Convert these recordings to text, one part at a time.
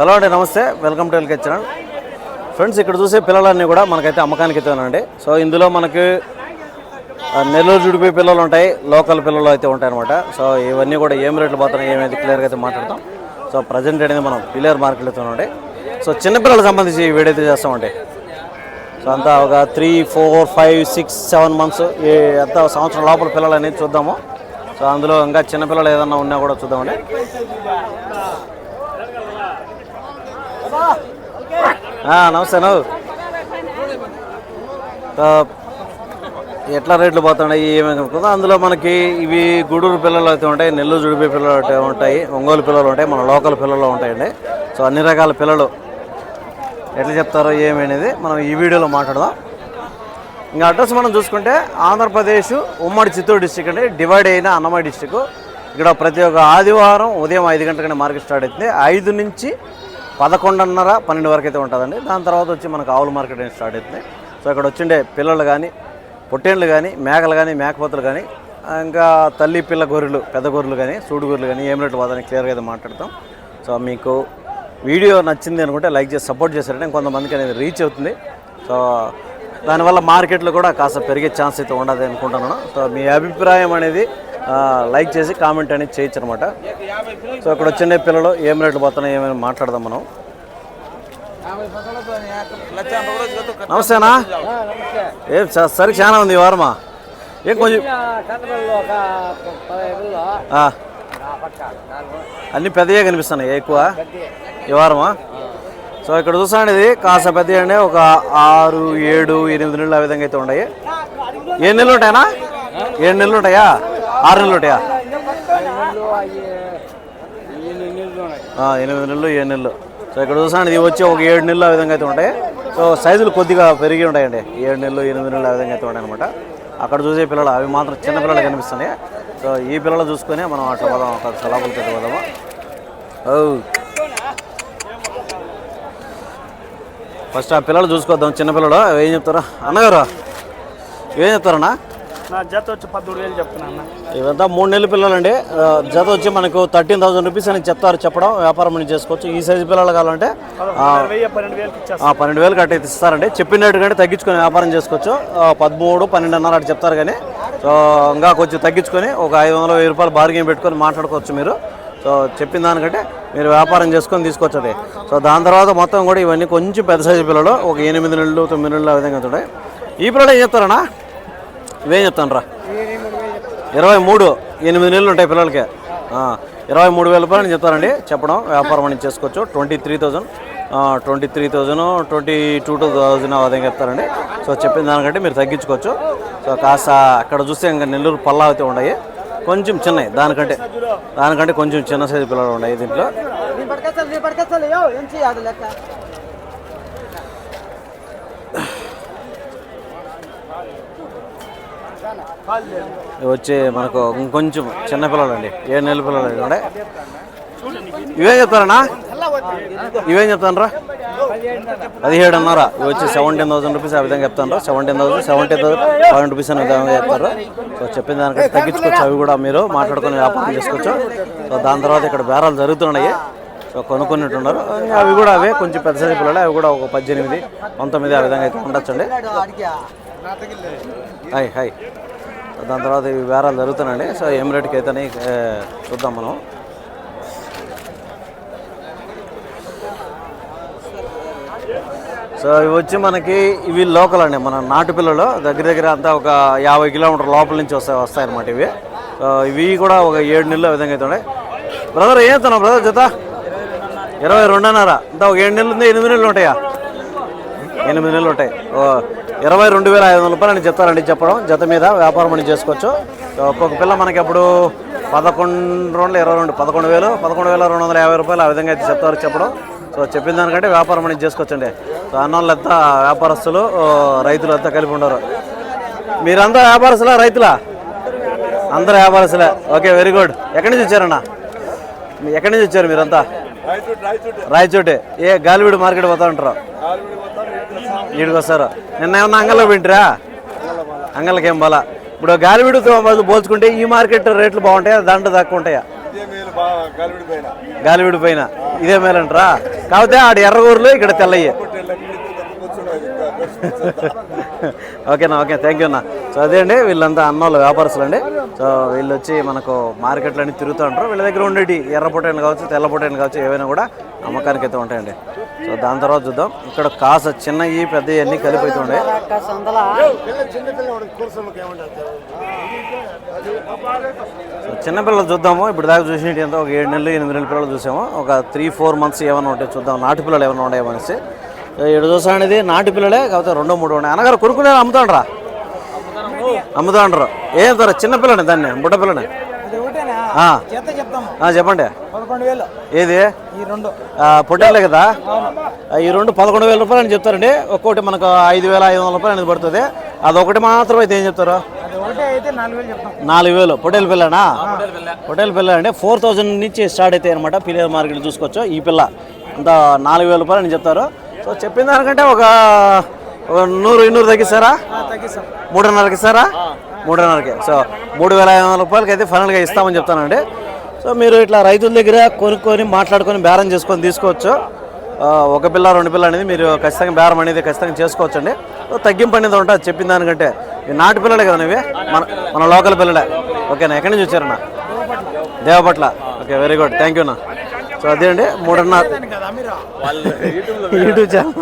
Hello అండి నమస్తే. Welcome to LK channel. Friends ఇక్కడ చూసే పిల్లలన్నీ కూడా మనకైతే అమ్మకానికి ఇస్తానండి. సో ఇందులో మనకి నెల్లూరు జుడిపి పిల్లలు ఉంటాయి లోకల్ పిల్లలు అయితే ఉంటాయి అనమాట సో ఇవన్నీ కూడా ఏం రేట్లు పోతున్నాయి ఏమైతే క్లియర్గా అయితే మాట్లాడతాం. సో ప్రజెంట్ అనేది మనం పిల్లర్ మార్కెట్లో అయితే సో చిన్నపిల్లలకు సంబంధించి ఈ వీడియో అయితే చేస్తామండి. సో అంతా ఒక three four five six seven months ఈ ఎంత సంవత్సరం లోపల పిల్లలు అనేది చూద్దాము. సో అందులో ఇంకా చిన్నపిల్లలు ఏదన్నా ఉన్నా కూడా చూద్దామండి. నమస్తే నవ్వు. ఎట్లా రేట్లు పోతున్నాయి ఏమేమి అందులో మనకి ఇవి గూడూరు పిల్లలు అయితే ఉంటాయి నెల్లూరు జుడిపి పిల్లలు అయితే ఉంటాయి ఒంగోలు పిల్లలు ఉంటాయి మన లోకల్ పిల్లలు ఉంటాయండి. సో అన్ని రకాల పిల్లలు ఎట్లా చెప్తారో ఏమనేది మనం ఈ వీడియోలో మాట్లాడదాం. ఇంకా అడ్రస్ మనం చూసుకుంటే ఆంధ్రప్రదేశ్ ఉమ్మడి చిత్తూరు డిస్టిక్ అండి. డివైడ్ అయిన అన్నమయ్య డిస్టిక్ ఇక్కడ ప్రతి ఒక్క ఆదివారం ఉదయం ఐదు గంటలకనే మార్కెట్ స్టార్ట్ అవుతుంది. ఐదు నుంచి పదకొండున్నర పన్నెండు వరకు అయితే ఉంటుందండి. దాని తర్వాత వచ్చి మనకు ఆవుల మార్కెట్ అనేది స్టార్ట్ అవుతుంది. సో ఇక్కడ వచ్చిండే పిల్లలు కానీ పొట్టేళ్ళు కానీ మేకలు కానీ మేకపోతులు కానీ ఇంకా తల్లి పిల్ల గొర్రెలు పెద్ద గొర్రెలు కానీ సూడు గొర్రెలు కానీ ఏం రేట్లు పోదని క్లియర్గా అయితే మాట్లాడతాం. సో మీకు వీడియో నచ్చింది అనుకుంటే లైక్ చేసి సపోర్ట్ చేశారంటే కొంతమందికి అనేది రీచ్ అవుతుంది. సో దానివల్ల మార్కెట్లో కూడా కాస్త పెరిగే ఛాన్స్ అయితే ఉండదు అనుకుంటున్నాను. సో మీ అభిప్రాయం అనేది లైక్ చేసి కామెంట్ అనేది చేయొచ్చు అనమాట సో అక్కడ వచ్చిండే పిల్లలు ఏం రేట్లు పోతున్నాయి ఏమైనా మాట్లాడదాం మనం. నమస్తేనా? ఏం స- చాలా ఉంది ఈ వారమా? ఏం కొంచెం అన్ని పెద్దగా కనిపిస్తున్నాయి ఎక్కువ ఈ వారమా? సో ఇక్కడ చూసాను ఇది కాస్త పెద్ద అండి ఒక ఆరు ఏడు ఎనిమిది నెలలు ఆ విధంగా అయితే ఉన్నాయి. ఏడు నెలలు ఉంటాయనా ఏడు నెలలు ఉంటాయా? ఆరు నెలలు ఉంటాయా? ఎనిమిది నెలలు ఏడు నెలలు. సో ఇక్కడ చూసాను ఇది వచ్చి ఒక ఏడు నెలలు ఆ విధంగా అయితే ఉంటాయి. సో సైజులు కొద్దిగా పెరిగి ఉంటాయండి. ఏడు నెలలు ఎనిమిది నెలలు ఆ విధంగా అయితే ఉంటాయి అనమాట అక్కడ చూసే పిల్లలు అవి మాత్రం చిన్న పిల్లలు కనిపిస్తున్నాయి. సో ఈ పిల్లలు చూసుకొని మనం అట్లా పోదాం ఒక లోపలికి అయితే పోదాము. Oh. ఓ ఫస్ట్ ఆ పిల్లలు చూసుకొద్దాం చిన్నపిల్లడు ఏం చెప్తారా? అన్నగారు ఏం చెప్తారన్నా? నా జత వచ్చి పదమూడు వేలు చెప్తున్నా అన్న. ఇవంతా మూడు నెలల పిల్లలండి. జత వచ్చి మనకు థర్టీన్ థౌసండ్ రూపీస్ అని చెప్తారు చెప్పడం వ్యాపారం అని చేసుకోవచ్చు. ఈ సైజు పిల్లలు కావాలంటే పన్నెండు వేలు కట్టి ఇస్తారండి. చెప్పినట్టు కంటే తగ్గించుకొని వ్యాపారం చేసుకోవచ్చు. పదమూడు పన్నెండున్నర అటు చెప్తారు కానీ సో ఇంకా కొంచెం తగ్గించుకొని ఒక ఐదు వందల వెయ్యి రూపాయలు బార్గెన్ పెట్టుకొని మాట్లాడుకోవచ్చు మీరు. సో చెప్పిన దానికంటే మీరు వ్యాపారం చేసుకొని తీసుకోవచ్చు అది. సో దాని తర్వాత మొత్తం కూడా ఇవన్నీ కొంచెం పెద్ద సైజు పిల్లలు ఒక ఎనిమిది నెలలు తొమ్మిది నెలలు ఆ విధంగా ఉంటాయి. ఈ పిల్లలు ఏం చెప్తారన్నా? ఇవేం చెప్తాను రా? ఇరవై మూడు ఎనిమిది నెలలు ఉంటాయి పిల్లలకి. ఇరవై మూడు వేల రూపాయలు చెప్తారండి. చెప్పడం వ్యాపారం అని చేసుకోవచ్చు. Twenty three thousand twenty three thousand twenty two two thousand అదే చెప్తారండి. సో చెప్పిన దానికంటే మీరు తగ్గించుకోవచ్చు. సో కాస్త అక్కడ చూస్తే ఇంకా నెల్లూరు పల్లా అయితే ఉన్నాయి. కొంచెం చిన్నవి దానికంటే దానికంటే కొంచెం చిన్న సైజు పిల్లలు ఉన్నాయి దీంట్లో. వచ్చి మనకు ఇంకొంచెం చిన్న అండి ఏడు నెలల పిల్లలు ఇవి? ఇవేం చెప్తారన్నా? ఇవేం చెప్తానరా? పదిహేడు అన్నారా ఇవి వచ్చి సెవెంటీన్ థౌసండ్ రూపీస్ ఆ విధంగా చెప్తాను seventeen thousand seventeen thousand five rupees అనే విధంగా చెప్తారు. సో చెప్పిన దానికంటే తగ్గించుకోవచ్చు. అవి కూడా మీరు మాట్లాడుకొని వ్యాపారం చేసుకోవచ్చు. సో దాని తర్వాత ఇక్కడ బేరాలు జరుగుతున్నాయి. సో కొనుక్కున్నట్టున్నారు. అవి కూడా అవే కొంచెం పెద్ద సైజు పిల్లలు. అవి కూడా ఒక పద్దెనిమిది పంతొమ్మిది ఆ విధంగా అయితే ఉండొచ్చండి. Hi hi. దాని తర్వాత ఇవి వేరాలు జరుగుతున్నాయండి. సో ఏం రేటుకి అయితేనే చూద్దాం మనం. సో ఇవి వచ్చి మనకి ఇవి లోకల్ అండి. మన నాటు పిల్లలు. దగ్గర దగ్గర అంతా ఒక యాభై కిలోమీటర్ లోపల నుంచి వస్తాయి వస్తాయన్నమాట ఇవి. ఇవి కూడా ఒక ఏడు నెలలు విధంగా అవుతుండే బ్రదర్ ఏం బ్రదర్ జత? ఇరవై రెండున్నర. అంతా ఒక ఏడు నెలలు ఉంది ఎనిమిది నెలలు ఉంటాయా? ఎనిమిది నెలలు ఉంటాయి. ఓ ఇరవై రెండు వేల ఐదు వందల రూపాయలు అని చెప్తారండి చెప్పడం. జత మీద వ్యాపారం అని చేసుకోవచ్చు. సో ఒక్కొక్క పిల్ల మనకి అప్పుడు పదకొండు రెండు ఇరవై రెండు పదకొండు వేలు పదకొండు వేల రెండు వందల యాభై రూపాయలు ఆ విధంగా అయితే చెప్తారు చెప్పడం. సో చెప్పిన దానికంటే వ్యాపారం అనేది చేసుకోవచ్చండి. సో అన్నోళ్ళు అంతా వ్యాపారస్తులు రైతులు అంతా కలిపి ఉండరు. మీరంతా వ్యాపారస్తులా రైతులా? అందరూ వ్యాపారస్తులే. Okay very good. ఎక్కడి నుంచి వచ్చారన్నా? మీ- ఎక్కడి నుంచి వచ్చారు మీరంతా? రాయచోటి ఏ గాలివీడు మార్కెట్ పోతా ఉంటారు? ఈడికి వస్తారు నిన్న ఏమన్నా అంగల్లో వింటరా? అంగళ్ళకి ఏం బాలా. ఇప్పుడు గాలివీడుతో పోల్చుకుంటే ఈ మార్కెట్ రేట్లు బాగుంటాయా? దాంట్లో తక్కువ ఉంటాయా గాలివీడు పైన ఇదే మేలంటారా? కాకపోతే ఆడ ఎర్రగూరులు ఇక్కడ తెల్లయ్యి. ఓకేనా ఓకే థ్యాంక్ యూ అన్న. సో అదే అండి వీళ్ళంతా అన్నోళ్ళు వ్యాపారస్తులు అండి సో వీళ్ళు వచ్చి మనకు మార్కెట్లో అన్ని తిరుగుతూ ఉంటారు. వీళ్ళ దగ్గర ఉండేటి ఎర్ర కావచ్చు తెల్ల కావచ్చు ఏవైనా కూడా అమ్మకానికి అయితే ఉంటాయండి. సో దాని తర్వాత చూద్దాం. ఇక్కడ కాస చిన్నవి పెద్దవి అన్ని కలిపి అయితే ఉండే సో చిన్నపిల్లలు చూద్దాము. ఇప్పుడు దాకా చూసినట్టు ఎంత ఒక ఏడు నెలలు ఎనిమిది నెలల పిల్లలు చూసాము. ఒక త్రీ ఫోర్ మంత్స్ ఏమైనా ఉంటాయి చూద్దాం. నాటి పిల్లలు ఏమైనా ఉన్నాయో అనేసి. సో ఇక్కడ చూసానేది నాటు పిల్లలే కాకపోతే రెండో మూడు ఉన్నాయి. అనగారు కొనుక్కునే అమ్ముతాండ్రా? అమ్ముతాండ్రు. ఏం తర చిన్న పిల్లని దాన్ని బుడ్డ పిల్లని. అది ఒకటేనా ఆ, చేత చెప్తాము ఆ, చెప్పండి. ఏది? ఈ రెండు. ఆ, పొట్టేలే కదా? ఆ, ఈ రెండు పదకొండు వేల రూపాయలు అని చెప్తారండి. ఒక్కొక్కటి మనకు ఐదు వేల ఐదు వందల రూపాయలు అనేది పడుతుంది. అదొకటి మాత్రం అయితే ఏం చెప్తారు? అది ఒకటే అయితే నాలుగు వేలు పొటేల్ పిల్లనా? పొటేల్ పిల్ల. అంటే ఫోర్ థౌజండ్ నుంచి స్టార్ట్ అవుతాయి అనమాట పిల్లల మార్కెట్ చూసుకోవచ్చు. ఈ పిల్ల. అంత నాలుగు వేల రూపాయలు అని చెప్తారు. సో చెప్పిన దానికంటే ఒక నూరు ఇన్నూరు తగ్గిస్తారా? తగ్గిస్తాం. మూడున్నరకి ఇస్తారా? మూడున్నరకి. సో మూడు వేల ఐదు వందల రూపాయలకి అయితే ఫైనల్గా ఇస్తామని చెప్తానండి. సో మీరు ఇట్లా రైతుల దగ్గర కొనుక్కొని మాట్లాడుకొని బేరం చేసుకొని తీసుకోవచ్చు. ఒక పిల్ల రెండు పిల్ల అనేది మీరు ఖచ్చితంగా బేరం అనేది ఖచ్చితంగా చేసుకోవచ్చు అండి తగ్గింపు అనేది ఉంటుంది. చెప్పిన దానికంటే. నాటు పిల్లలే కదా ఇవి? మన మన లోకల్ పిల్లలే. ఓకేనా? ఎక్కడి నుంచి వచ్చారన్నా? Devapatla. Okay very good thank you అన్న. సో అదే అండి మూడున్నర కదా మీరు యూట్యూబ్ ఛానల్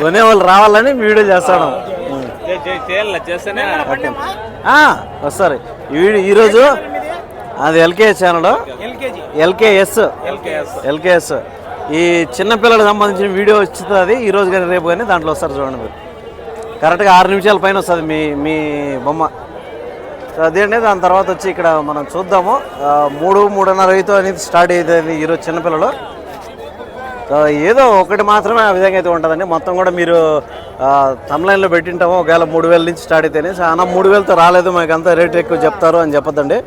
కొనే వాళ్ళు రావాలని వీడియో చేస్తాను. వస్తారు. ఈ ఈరోజు అది LKS channel. LKG. LKS. LKS. ఈ చిన్నపిల్లలకు సంబంధించిన వీడియో వచ్చింది అది ఈ రోజు కానీ రేపు కానీ దాంట్లో వస్తారు చూడండి మీరు. కరెక్ట్గా ఆరు నిమిషాల పైన వస్తుంది మీ మీ బొమ్మ. సో అదేంటి దాని తర్వాత వచ్చి ఇక్కడ మనం చూద్దాము. మూడు మూడున్నర అయితే అనేది స్టార్ట్ అయ్యేది ఈరోజు చిన్నపిల్లలు. సో ఏదో ఒకటి మాత్రమే ఆ విధంగా అయితే ఉంటుందండి. మొత్తం కూడా మీరు తమిళైన్లో పెట్టింటాము. ఒకవేళ మూడు వేల నుంచి స్టార్ట్ అయితేనే. సో అన్న మూడు వేలతో రాలేదు మాకు అంతా రేట్ ఎక్కువ చెప్తారు అని చెప్పదండి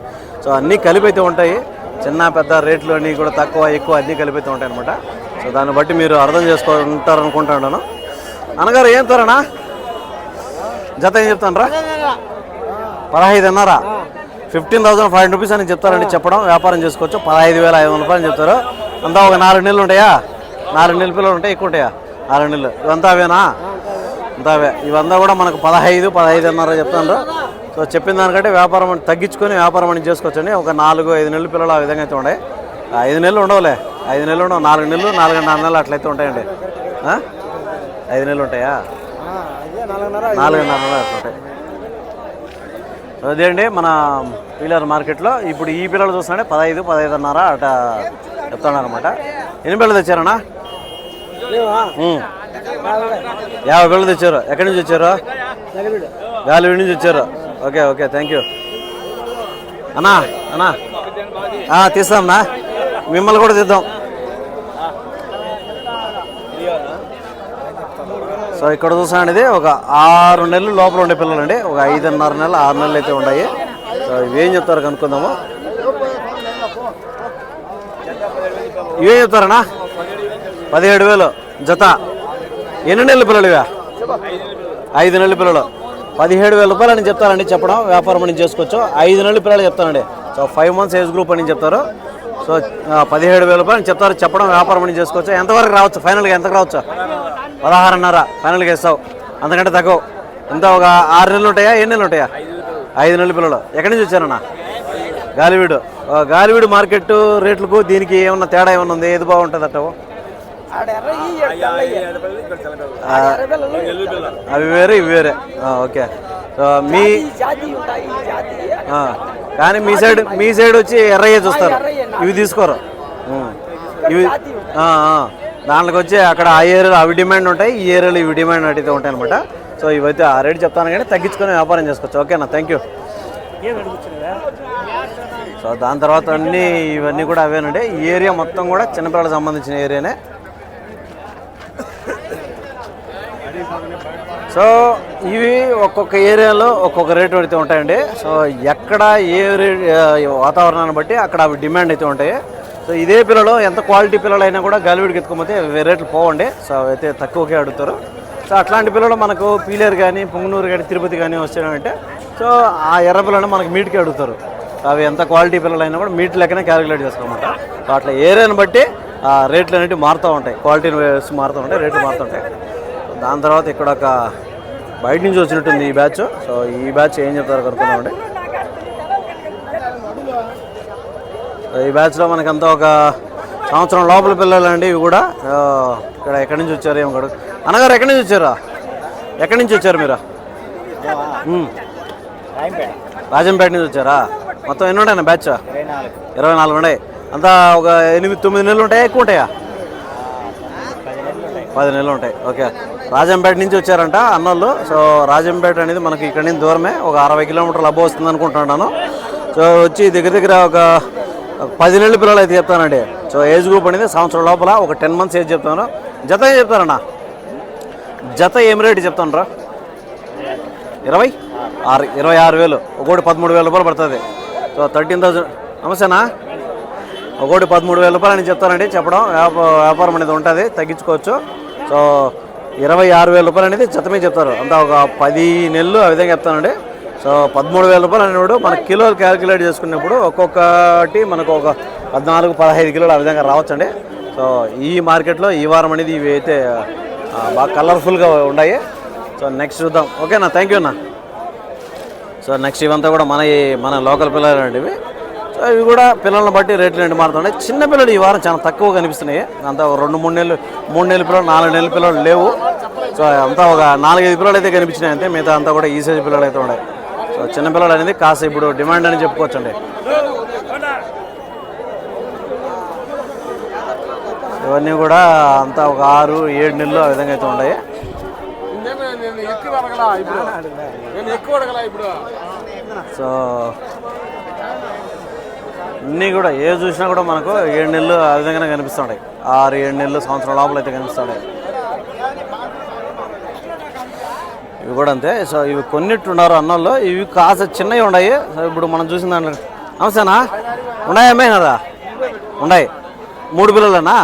సో అన్నీ కలిపి అయితే ఉంటాయి. చిన్న పెద్ద రేట్లు అన్నీ కూడా తక్కువ ఎక్కువ అన్నీ కలిపి అయితే ఉంటాయి అనమాట సో దాన్ని బట్టి మీరు అర్థం చేసుకుంటారు అనుకుంటున్నాను అన్నగారు ఏం తోరనా జత ఏం చెప్తాను రా పదహైదున్నర. Fifteen thousand five hundred rupees అని చెప్తారండి చెప్పడం. వ్యాపారం చేసుకోవచ్చు. పదహైదు వేల ఐదు వందల రూపాయలు చెప్తారు. అంతా ఒక నాలుగు నెలలు ఉంటాయా? నాలుగు నెలల పిల్లలు ఉంటాయి ఎక్కువ ఉంటాయా? నాలుగు నెలలు. ఇవంతా అవేనా? అంతా అవే. ఇవంతా కూడా మనకు పదహైదు పదహైదున్నర చెప్తాను సో చెప్పిన దానికంటే వ్యాపారం తగ్గించుకొని వ్యాపారం అని చేసుకోవచ్చండి. ఒక నాలుగు ఐదు నెలల పిల్లలు ఆ విధంగా అయితే ఉన్నాయి ఐదు నెలలు ఉండవులే. ఐదు నెలలు ఉండవు. నాలుగు నెలలు నాలుగున్నర నెలలు అట్లయితే ఉంటాయండి? ఐదు నెలలు ఉంటాయా? నాలుగున్నర నెలలు అట్లా ఉంటాయి. అదే అండి మన పీలర్ మార్కెట్లో ఇప్పుడు ఈ పిల్లలు చూస్తుంటే పదహైదు పదహైదున్నర అట చెప్తున్నారు అనమాట ఎన్ని పిల్లలు తెచ్చారన్నా? యాభై పిల్లలు తెచ్చారు. ఎక్కడి నుంచి వచ్చారు గాలివీడి నుంచి వచ్చారు ఓకే ఓకే థ్యాంక్ యూ అన్నా అన్నా. ఆ, తీస్తామన్నా మిమ్మల్ని కూడా తీద్దాం. సో ఇక్కడ చూసాను ఇది ఒక ఆరు నెలలు లోపల ఉండే పిల్లలండి. ఒక ఐదున్నర నెలలు ఆరు నెలలు అయితే ఉన్నాయి సో ఇవేం చెప్తారు కనుక్కుందాము. ఇవేం చెప్తారన్నా? పదిహేడు వేలు జత. ఎన్ని నెలల పిల్లలు ఇవే? ఐదు నెలల పిల్లలు. పదిహేడు వేల రూపాయలు అని చెప్తారండి చెప్పడం. వ్యాపారం అని చేసుకోవచ్చు. ఐదు నెలల పిల్లలు చెప్తానండి. So five months age group అని చెప్తారు. సో పదిహేడు వేల రూపాయలు అని చెప్తారు. చెప్పడం వ్యాపారం అని చేసుకోవచ్చు. ఎంతవరకు రావచ్చు? ఫైనల్గా ఎంతకు రావచ్చు? పదహారున్నర ఫైనల్గా ఇస్తావు అంతకంటే తక్కువ. ఎంత ఒక ఆరు నెలలు ఉంటాయా? ఎన్ని నెలలు ఉంటాయా? ఐదు నెలల పిల్లలు. ఎక్కడి నుంచి వచ్చారన్నా? గాలివీడు. ఆ, గాలివీడు మార్కెట్ రేట్లకు దీనికి ఏమన్నా తేడా ఏమన్నా ఉంది? ఏది బాగుంటుంది అట్ట. అవి వేరే ఇవి వేరే. ఓకే. సో మీ కానీ మీ సైడ్ మీ సైడ్ వచ్చి ఎర్రయ్య చూస్తారు. ఇవి తీసుకోరు. ఇవి ఆ, ఆ. దాంట్లోకి వచ్చి అక్కడ ఆ ఏరియాలో అవి డిమాండ్ ఉంటాయి ఈ ఏరియాలో ఇవి డిమాండ్ అయితే ఉంటాయి అనమాట సో ఇవైతే ఆ రేట్ చెప్తాను కానీ తగ్గించుకొని వ్యాపారం చేసుకోవచ్చు. ఓకేనా థ్యాంక్ యూ సో దాని తర్వాత అన్నీ ఇవన్నీ కూడా అవేనండి. ఈ ఏరియా మొత్తం కూడా చిన్నపిల్లలకు సంబంధించిన ఏరియానే. సో ఇవి ఒక్కొక్క ఏరియాలో ఒక్కొక్క రేటు అయితే ఉంటాయండి. సో ఎక్కడ ఏ వాతావరణాన్ని బట్టి అక్కడ అవి డిమాండ్ అయితే ఉంటాయి. సో ఇదే పిల్లలు ఎంత క్వాలిటీ పిల్లలు అయినా కూడా గాలివీడికి ఎత్తుకోకపోతే రేట్లు పోవండి. సో అయితే తక్కువకే అడుగుతారు. సో అట్లాంటి పిల్లలు మనకు పీలేరు కానీ పొంగనూరు కానీ తిరుపతి కానీ వచ్చాయంటే సో ఆ ఎర్ర పిల్లలు మనకు మీట్కి అడుగుతారు. అవి ఎంత క్వాలిటీ పిల్లలు అయినా కూడా మీట్ లెక్కనే క్యాలిక్యులేట్ చేసుకోమాట సో అట్లా ఏరియాని బట్టి ఆ రేట్లు అనేవి మారుతూ ఉంటాయి. క్వాలిటీని వేసి మారుతూ ఉంటాయి రేట్లు మారుతూ ఉంటాయి. దాని తర్వాత ఇక్కడ ఒక బయట నుంచి వచ్చినట్టుంది ఈ బ్యాచ్ సో ఈ బ్యాచ్ ఏం చెప్తారో కనుక్కుందామండి సో ఈ బ్యాచ్లో మనకంతా ఒక సంవత్సరం లోపల పిల్లలండి ఇవి కూడా. ఇక్కడ ఎక్కడి నుంచి వచ్చారు ఏమో కూడా అన్నగారు ఎక్కడి నుంచి వచ్చారా? ఎక్కడి నుంచి వచ్చారు మీరు? రాజంపేట నుంచి వచ్చారా? మొత్తం ఎన్ని ఉంటాయి బ్యాచ్ ఇరవై నాలుగు ఉన్నాయి. అంతా ఒక ఎనిమిది తొమ్మిది నెలలు ఉంటాయా? ఎక్కువ ఉంటాయా? పది నెలలు ఉంటాయి. ఓకే. రాజంపేట నుంచి వచ్చారంట అన్నోళ్ళు. సో రాజంపేట అనేది మనకి ఇక్కడి నుంచి దూరమే. ఒక అరవై కిలోమీటర్లు అబ్బో వస్తుంది అనుకుంటున్నాను సో వచ్చి దగ్గర దగ్గర ఒక పది నెలల పిల్లలు అయితే చెప్తానండి. సో ఏజ్ గ్రూప్ అనేది సంవత్సరం లోపల ఒక టెన్ మంత్స్ ఏజ్ చెప్తాను. జత ఏం చెప్తారన్నా? జత ఏం రేటు చెప్తాను రా ఇరవై? ఆరు ఇరవై ఆరు వేలు. ఒకటి పదమూడు వేల రూపాయలు పడుతుంది. So thirteen thousand. నమస్తేనా? ఒకటి పదమూడు వేల రూపాయలు అని చెప్తానండి. చెప్పడం వ్యాపారం అనేది ఉంటుంది తగ్గించుకోవచ్చు. సో ఇరవై ఆరు వేల రూపాయలు అనేది జతమే చెప్తారు. అంతా ఒక పది నెలలు ఆ విధంగా చెప్తానండి. సో పదమూడు వేల రూపాయలు అనేవాడు మన కిలోలు క్యాలిక్యులేట్ చేసుకున్నప్పుడు ఒక్కొక్కటి మనకు ఒక పద్నాలుగు పదహైదు కిలోలు ఆ విధంగా రావచ్చండి. సో ఈ మార్కెట్లో ఈ వారం అనేది ఇవి అయితే బాగా కలర్ఫుల్గా ఉన్నాయి. సో నెక్స్ట్ చూద్దాం. ఓకేనా? థ్యాంక్ యూ అన్న. సో నెక్స్ట్ ఇవంతా కూడా మన ఈ- మన లోకల్ పిల్లలు అండి ఇవి. సో ఇవి కూడా పిల్లల్ని బట్టి రేట్లు ఏంటి మారుతున్నాయి. చిన్న పిల్లలు ఈ వారం చాలా తక్కువ కనిపిస్తున్నాయి. అంతా ఒక రెండు మూడు నెలలు మూడు నెలల పిల్లలు నాలుగు నెలల పిల్లలు లేవు. సో అంతా ఒక నాలుగైదు పిల్లలు అయితే కనిపించినాయి అంతే. మిగతా అంతా కూడా ఈ సైజ్ పిల్లలు అయితే ఉన్నాయి. సో చిన్నపిల్లలు అనేది కాస్త ఇప్పుడు డిమాండ్ అని చెప్పుకోవచ్చండి. ఇవన్నీ కూడా అంతా ఒక ఆరు ఏడు నెలలు ఆ విధంగా అయితే ఉన్నాయి. సో అన్నీ కూడా ఏ చూసినా కూడా మనకు ఏడు నెలలు ఆ విధంగానే కనిపిస్తుంటాయి ఆరు ఏడు నెలలు సంవత్సరం లోపల అయితే కనిపిస్తుంటాయి ఇవి కూడా అంతే సో ఇవి కొన్నిట్టున్నారు అన్నోళ్ళు. ఇవి కాస్త చిన్నవి ఉన్నాయి. సో ఇప్పుడు మనం చూసిన దాంట్లో నమస్తేనా? ఉన్నాయా అమ్మాయి కదా ఉన్నాయి. మూడు పిల్లలేనా?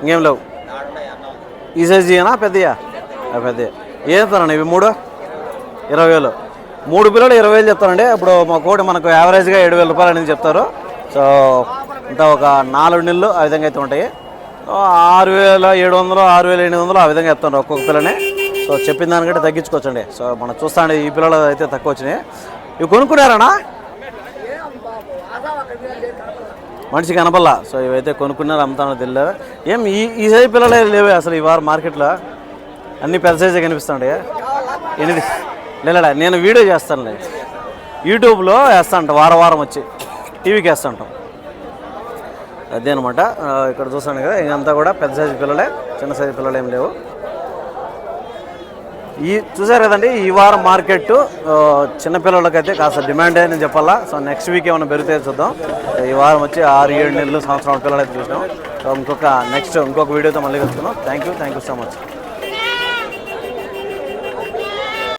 ఇంకేం లేవు. ఈ సైజీనా పెద్దయా ఆ పెద్దయా ఏం ఇవి మూడు? ఇరవై వేలు. మూడు పిల్లలు ఇరవై వేలు చెప్తారండి. ఇప్పుడు మా కోటి మనకు యావరేజ్గా ఏడు వేల రూపాయలు అనేది చెప్తారు. సో ఇంత ఒక నాలుగు నెలలు ఆ విధంగా అయితే ఉంటాయి. ఆరు వేల ఏడు వందలు ఆరు వేల ఎనిమిది వందలు ఆ విధంగా చెప్తారు ఒక్కొక్క పిల్లని. సో చెప్పిన దానికంటే తగ్గించుకోవచ్చండి. సో మనం చూస్తాండి ఈ పిల్లలు అయితే తక్కువ వచ్చినాయి. ఇవి కొనుక్కున్నారనా? మనిషి కనపల్లా సో ఇవైతే కొనుక్కున్నారు అమ్ముతానో తెలియదు ఏం ఈ ఈ సైజు పిల్లలే లేవే అసలు ఈ వారం మార్కెట్లో? అన్ని పెద్ద సైజే కనిపిస్తుండే. ఎనిమిది లేడా నేను వీడియో చేస్తానులే. యూట్యూబ్లో వేస్తాంట వారం వారం వచ్చి. టీవీకి వేస్తాంటాం. అదే అనమాట ఇక్కడ చూస్తాను కదా ఇదంతా కూడా పెద్ద సైజు పిల్లలే చిన్న సైజు పిల్లలు ఏం లేవు. ఈ చూసారు కదండి ఈ వారం మార్కెట్ చిన్నపిల్లలకైతే కాస్త డిమాండ్ అని చెప్పాలా. సో నెక్స్ట్ వీక్ ఏమైనా పెరిగితే చూద్దాం. ఈ వారం వచ్చి ఆరు ఏడు నెలలు సంవత్సరం పిల్లలు అయితే చూసినాం. సో ఇంకొక నెక్స్ట్ ఇంకొక వీడియోతో మళ్ళీ కలుసుకుందాం. Thank you thank you so much